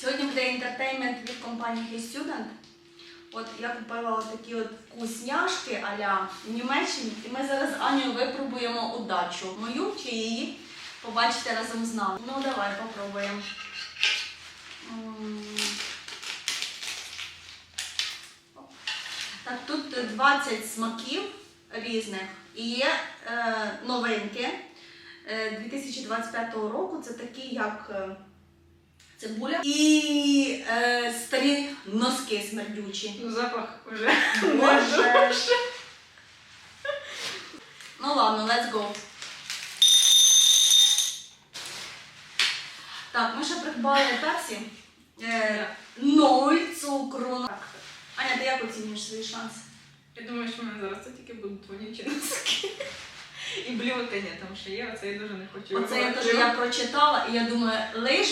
Сьогодні буде інтертеймент від компанії Hey Student. От я купила такі от вкусняшки а-ля в Німеччині, і ми зараз з випробуємо удачу. Мою чи її побачите разом з нами. Ну давай попробуємо. Так, тут 20 смаків різних і є е, новинки е, 2025 року. Це такі, як е, цибуля і е, старі носки смердючі. Ну, запах уже. Боже. Ну ладно, let's go. Так, ми ще придбали пепсі. Е, ноль цукру. Так. Аня, ти як оцінюєш свої шанси? Я думаю, що в мене зараз це тільки будуть вонючі носки. І блювати там ще є, оце я дуже не хочу. Оце я теж я прочитала, і я думаю, лиш